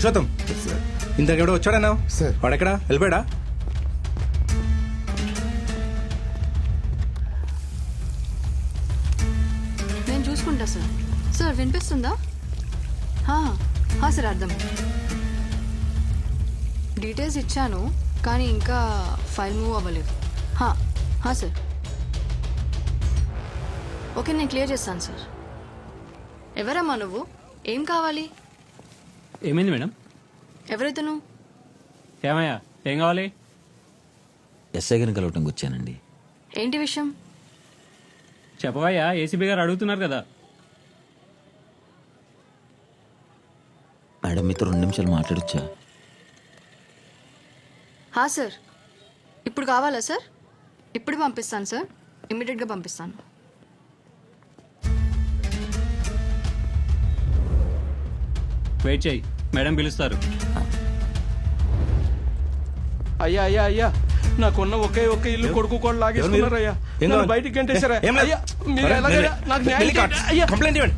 Purushottam ఇంతకెవడో వచ్చాడన్నావు sir. వాడెక్కడా? వెళ్ళిపోయాడా? నేను చూసుకుంటా సార్. సార్ వినిపిస్తుందా? హా, హా సార్ అర్థం. డీటెయిల్స్ ఇచ్చాను కానీ ఇంకా ఫైల్ మూవ్ అవ్వలేదు. హా, హా సార్. ఓకే నేను క్లియర్ చేస్తాను సార్. ఎవరమ్మా నువ్వు? ఏం కావాలి? ఏమైంది మేడం? ఎవరైతను? ఏమయ్యా ఏం కావాలి? ఎస్ఐ గారిని కలవటంకి వచ్చానండి. ఏంటి విషయం? చెప్పవయ్యా ఏసీబీ గారు అడుగుతున్నారు కదా. మేడం మీతో రెండు నిమిషాలు మాట్లాడొచ్చా? హా సార్. ఇప్పుడు కావాలా సార్? ఇప్పుడు పంపిస్తాను సార్. ఇమ్మీడియట్గా పంపిస్తాను. వెయిట్ చేయి. మేడం పిలుస్తారు. అయ్యా అయ్యా అయ్యా. నాకున్న ఒకే ఒక్క ఇల్లు కొడుకు కూడా లాగేసుకున్నారయ్యా నన్ను? బయటికి గంటేశారా. అయ్యా మీరు ఎలాగైనా నాకు న్యాయం వెళ్ళి చేయండి. అయ్యా. కంప్లైంట్ ఇవ్వండి.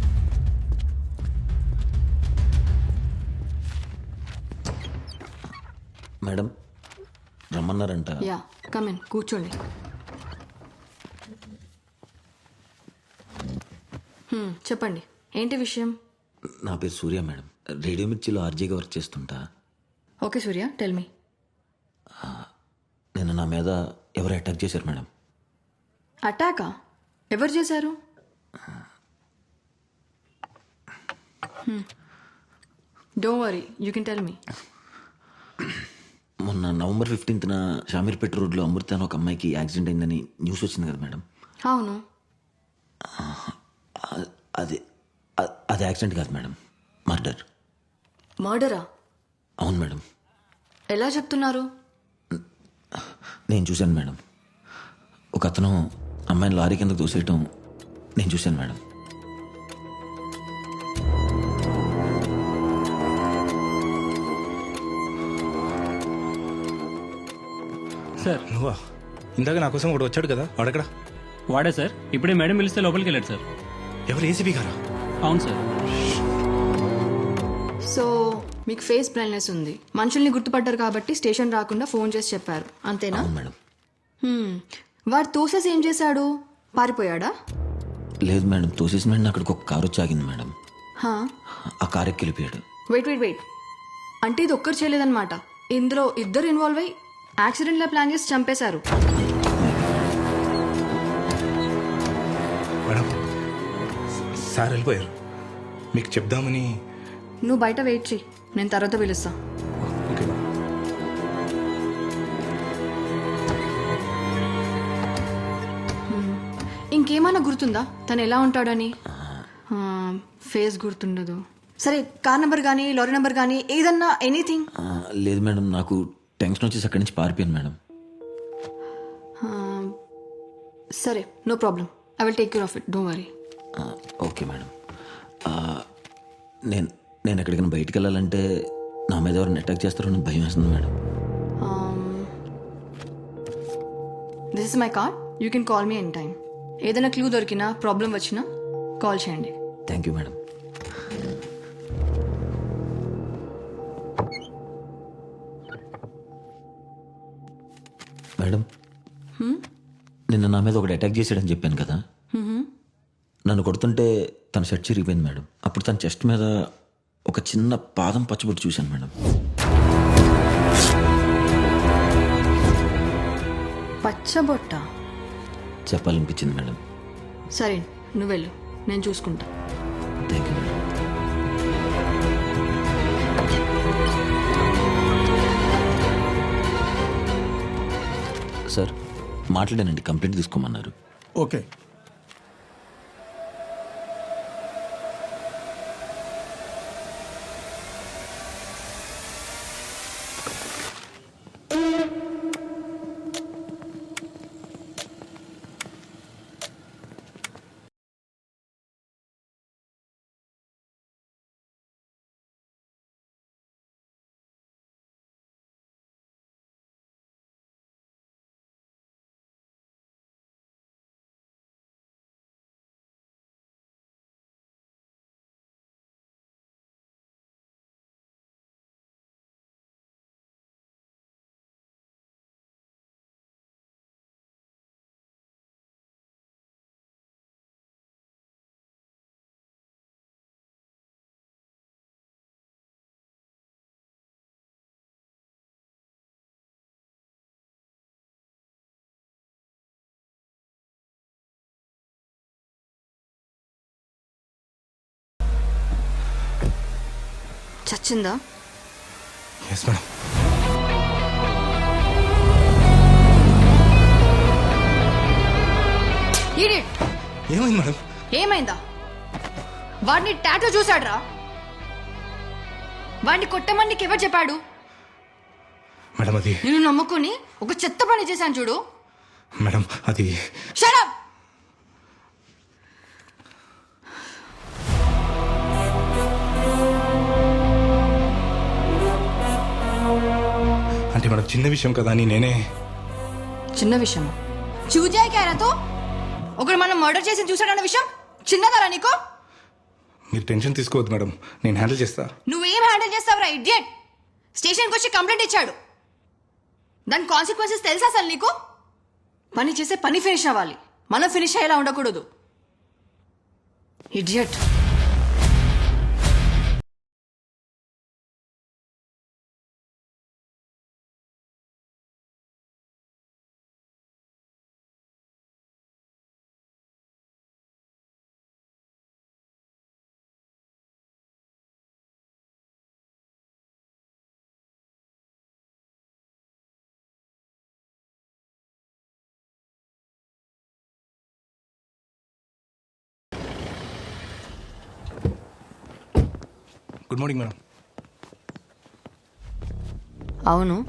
మేడం రమ్మన్నారంట. యా కమిన్ కూర్చోండి. హ్మ్, చెప్పండి. ఏంటి విషయం? నా పేరు సూర్య మేడం. రేడియో మిర్చిలో ఆర్జీగా వర్క్ చేస్తుంటా? ఓకే సూర్య టెల్ మీ నేను నా మీద ఎవరు అటాక్ చేశారు మేడం? అటాకా ఎవరు చేశారు? Don't worry you can tell me మొన్న నవంబర్ ఫిఫ్టీన్త్న షామీర్పేట రోడ్లో అమృత అని ఒక అమ్మాయికి యాక్సిడెంట్ అయిందని న్యూస్ వచ్చింది కదా మేడం? అవును. అది అది యాక్సిడెంట్ కాదు మేడం మర్డర్. మర్డరా? అవును మేడం. ఎలా చెప్తున్నారు? నేను చూశాను మేడం. ఒక అతను అమ్మాయిని లారీ కింద దూసేయటం నేను చూశాను మేడం. సార్ నువ్వా? ఇందాక నా కోసం ఒకటి వచ్చాడు కదా వాడెక్కడా? వాడే సార్. ఇప్పుడే మేడం పిలిస్తే లోపలికి వెళ్ళాడు సార్. ఎవరు? ఏసీబీ గారా? అవును సార్. సో మీకు ఫేస్ బ్లైండ్నెస్ ఉంది. మనుషుల్ని గుర్తుపడ్డారు కాబట్టి స్టేషన్ రాకుండా ఫోన్ చేసి చెప్పారు. అంతేనా? అవును మేడం. హ్మ్. వాడు తోసేసి ఏం చేశాడు? పారిపోయాడా? లేదు మేడం తోసేసిన వెంటనే అక్కడికి ఒక కారు వచ్చి ఆగింది మేడం. హా? ఆ కారు ఎక్కి వెళ్ళిపోయాడు వెయిట్ వెయిట్ వెయిట్ అంటే ఇది ఒక్కరు చేయలేదన్నమాట. ఇందులో ఇద్దరు ఇన్వాల్వ్ అయ్యి యాక్సిడెంట్లా ప్లాన్ చేసి చంపేశారు. మేడం సార్ వెళ్ళిపోయారు. మీకు చెప్దామని నువ్వు బయట వెయిట్ చెయ్యి. నేను తర్వాత పిలుస్తా. ఇంకేమైనా గుర్తుందా? తను ఎలా ఉంటాడని? ఫేస్ గుర్తుండదు. సరే కార్ నెంబర్ కానీ లారీ నెంబర్ కానీ ఏదన్నా ఎనీథింగ్ లేదు మేడం నాకు టెన్షన్ వచ్చేసి అక్కడి నుంచి పారిపోయాను మేడం. సరే no problem I will take care of it don't worry okay madam. నేను నేను ఎక్కడికైనా బయటికి వెళ్ళాలంటే నా మీద ఎవరైనా అటాక్ చేస్తారో నాకు భయం వేస్తుంది madam. This is my card you can call me any time ఏదైనా క్లూ దొరికినా ప్రాబ్లం వచ్చినా కాల్ చేయండి. థ్యాంక్ యూ మేడం మేడం నిన్న నా మీద ఒకటి అటాక్ చేశాడని చెప్పాను కదా. నన్ను కొడుతుంటే తన షర్ట్ చిరిగిపోయింది మేడం అప్పుడు తన చెస్ట్ మీద ఒక చిన్న పాదం పచ్చబొట్టు చూశాను మేడం. పచ్చబొట్ట? చెప్పాలనిపించింది మేడం. సరే నువ్వు వెళ్ళు. నేను చూసుకుంటా. Thank you madam. సార్ మాట్లాడానండి. కంప్లైంట్ తీసుకోమన్నారు. ఓకే. చచ్చిందా? Yes madam. ఏమైంది మేడం ఏమైందా? వాడిని టాటూ చూశాడ్రా? వాడిని కొట్టమని నీకు ఎవరు చెప్పాడు? మేడం అది నేను నమ్ముకుని ఒక చెత్త పని చేశాను చూడు. మేడం అది షడప్ అంటే మేడం చిన్న విషయం కదా అని నేనే. చిన్న విషయం చూజాయి క్యారాతో ఒకడు మనం మర్డర్ చేసి చూసాడన్న విషయం? చిన్నదరా నీకు? మీరు టెన్షన్ తీసుకోవద్దు మేడం. నేను హ్యాండిల్ చేస్తా. నువ్వేం హ్యాండిల్ చేస్తావురా ఇడియట్ స్టేషన్కి వచ్చి కంప్లైంట్ ఇచ్చాడు. దాని కాన్సిక్వెన్సెస్ తెలుసా అసలు నీకు? పని చేసే పని ఫినిష్ అవ్వాలి. మనం ఫినిష్ అయ్యేలా ఉండకూడదు. ఇడియట్ గుడ్ మార్నింగ్ మేడం అవును.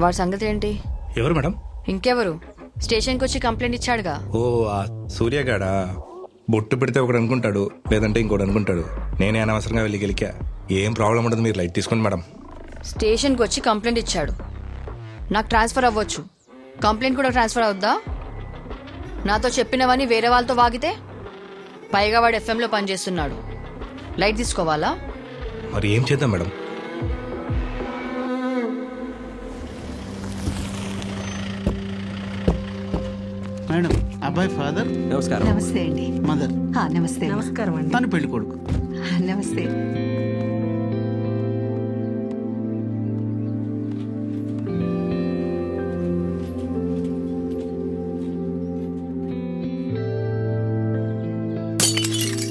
వాడి సంగతి ఏంటి? ఎవరు మేడం ఇంకెవరు? స్టేషన్కి వచ్చి కంప్లైంట్ ఇచ్చాడుగా? ఓ ఆ సూర్యగాడా బొట్టు పెడితే ఒకడు అనుకుంటాడు లేదంటే ఇంకోటి అనుకుంటాడు. నేనే అనవసరంగా వెళ్ళి గెలికా. ఏం ప్రాబ్లం ఉండదు మీరు లైట్ తీసుకోండి మేడం స్టేషన్కి వచ్చి కంప్లైంట్ ఇచ్చాడు. నాకు ట్రాన్స్ఫర్ అవ్వచ్చు. కంప్లైంట్ కూడా ట్రాన్స్ఫర్ అవుద్దా? నాతో చెప్పినవని వేరే వాళ్ళతో వాగితే? పైగా వాడు ఎఫ్ఎంలో పనిచేస్తున్నాడు. లైట్ తీసుకోవాలా? మరి ఏం చేద్దాం మేడం? మేడం అబ్బాయి ఫాదర్? నమస్కారం. నమస్తే అండి. మదర్. ఆ, నమస్తే. నమస్కారం అండి. తను పెళ్ళి కొడుకు. నమస్తే.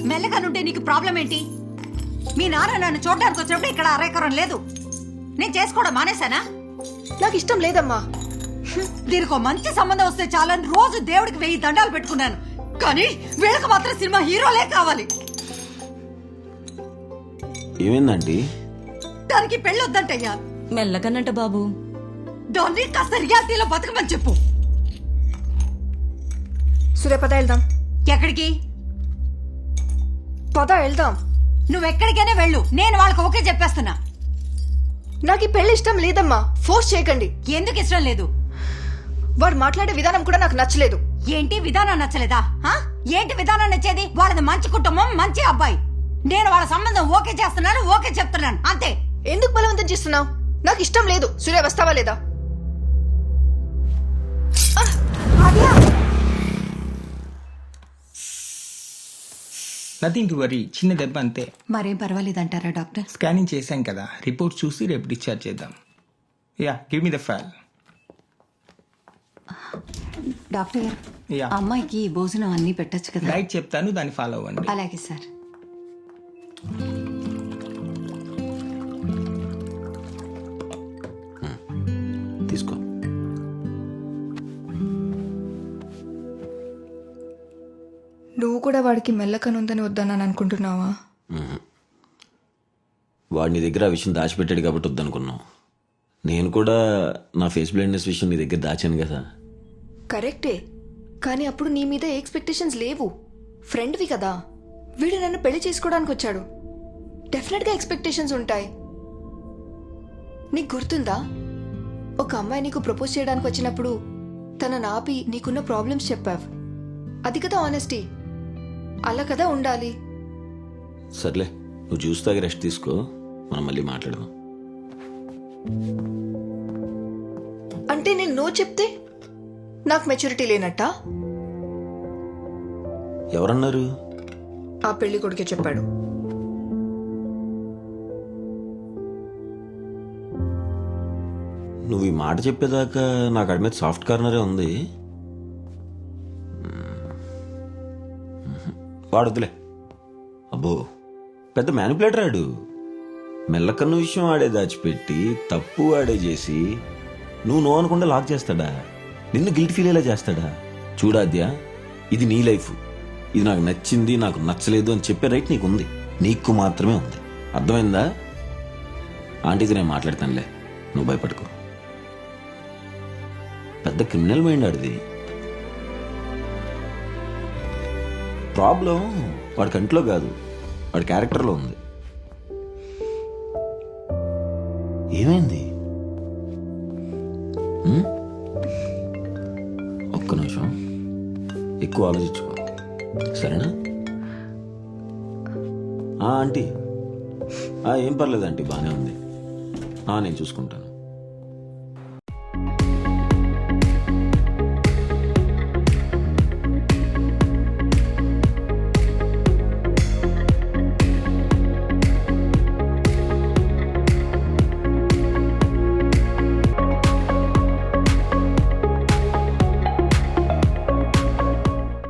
మెల్లగానుంటే నీకు ప్రాబ్లం ఏంటి మీ నాన్న నన్ను చూడడానికి వచ్చినప్పుడు ఇక్కడ అరేకరం లేదు. నేను చేసుకోవడం మానేశానా? నాకు ఇష్టం లేదమ్మా. దీనికి ఒక మంచి సంబంధం వస్తే చాలని రోజు దేవుడికి వెయ్యి దండాలు పెట్టుకున్నాను. కానీ వీళ్ళకి మాత్రం సినిమా హీరోలే కావాలి. ఏమైందండి? దానికి పెళ్ళి వద్దంటయ్యా మెల్లకనంట బాబు. దాన్ని కాస్త రియాలిటీలో బతకమని చెప్పు. సూర్య పద వెళ్దాం. ఎక్కడికి? పద వెళ్దాం. నువ్వు ఎక్కడికైనా వెళ్ళు. నేను వాళ్ళకి ఓకే చెప్పేస్తున్నా. నాకు ఈ పెళ్ళి ఇష్టం లేదమ్మా. ఫోర్స్ చేయకండి. ఎందుకు ఇష్టం లేదు? వాడు మాట్లాడే విధానం కూడా నాకు నచ్చలేదు. ఏంటి విధానం నచ్చలేదా? ఆ? ఏంటి విధానం నచ్చేది? వాళ్ళది మంచి కుటుంబం మంచి అబ్బాయి. నేను వాళ్ళ సంబంధం ఓకే చేస్తున్నాను ఓకే చెప్తున్నాను. అంతే. ఎందుకు బలవంతం చేస్తున్నావు? నాకు ఇష్టం లేదు. సూర్య వస్తావా లేదా? నథింగ్ టు వరీ చిన్న దెబ్బ అంతే. మరేం పర్వాలేదంటారా డాక్టర్? స్కానింగ్ చేశాం కదా. రిపోర్ట్ చూసి రేపు డిశ్చార్జ్ చేద్దాం. Yeah give me the file. Doctor yeah. అమ్మాయికి భోజనం అన్ని పెట్టొచ్చు కదా. డైట్ చెప్తాను దాన్ని ఫాలో అవ్వండి. అలాగే సార్. నువ్వు కూడా వాడికి మెల్లకనుందని వద్దన్నాను అనుకుంటున్నావా? వాడు నీ దగ్గర ఆ విషయం దాచిపెట్టాడు కాబట్టి వద్దనుకున్నాం. నేను కూడా నా ఫేస్ బ్లైండ్నెస్ విషయం నీ దగ్గర దాచాను కదా. కరెక్టే. కానీ అప్పుడు నీ మీద ఎక్స్పెక్టేషన్స్ లేవు. ఫ్రెండ్వి కదా. వీడు నన్ను పెళ్ళి చేసుకోవడానికి వచ్చాడు డెఫినెట్గా ఎక్స్పెక్టేషన్స్ ఉంటాయి. నీకు గుర్తుందా? ఒక అమ్మాయి నీకు ప్రపోజ్ చేయడానికి వచ్చినప్పుడు తన నాపి నీకున్న ప్రాబ్లమ్స్ చెప్పావు. అది కదా ఆనెస్టీ అలా కదా ఉండాలి. సర్లే నువ్వు జ్యూస్ తాగి రెస్ట్ తీసుకో మనం మళ్ళీ మాట్లాడదాం. అంటే నేను నో చెప్తే నాకు మెచ్యూరిటీ లేనట్టా? ఎవరన్నారు? ఆ పెళ్ళి కొడుకే చెప్పాడు. నువ్వు ఈ మాట చెప్పేదాకా నాకు అడి మీద సాఫ్ట్ కార్నరే ఉంది. వాడొద్దులే. అబ్బో పెద్ద మ్యానిపులేటర్ ఆడు. మెల్లకన్ను విషయం ఆడే దాచిపెట్టి తప్పు ఆడే చేసి నువ్వు నో అనకుండా లాక్ చేస్తాడా? నిన్ను గిల్ట్ ఫీల్ ఎలా చేస్తాడా? చూడాద్యా ఇది నీ లైఫ్ ఇది నాకు నచ్చింది నాకు నచ్చలేదు అని చెప్పే రైట్ నీకు ఉంది నీకు మాత్రమే ఉంది. అర్థమైందా? ఆంటీతో నేను మాట్లాడతానులే. నువ్వు భయపడుకో. పెద్ద క్రిమినల్ మైండ్ ఆడిది. ప్రాబ్లం వాడి కంట్లో కాదు వాడి క్యారెక్టర్లో ఉంది. ఏమైంది? ఒక్క నిమిషం. ఎక్కువ ఆలోచించుకో. సరేనా? ఆంటీ. ఏం పర్లేదు ఆంటీ బాగానే ఉంది. నేను చూసుకుంటాను.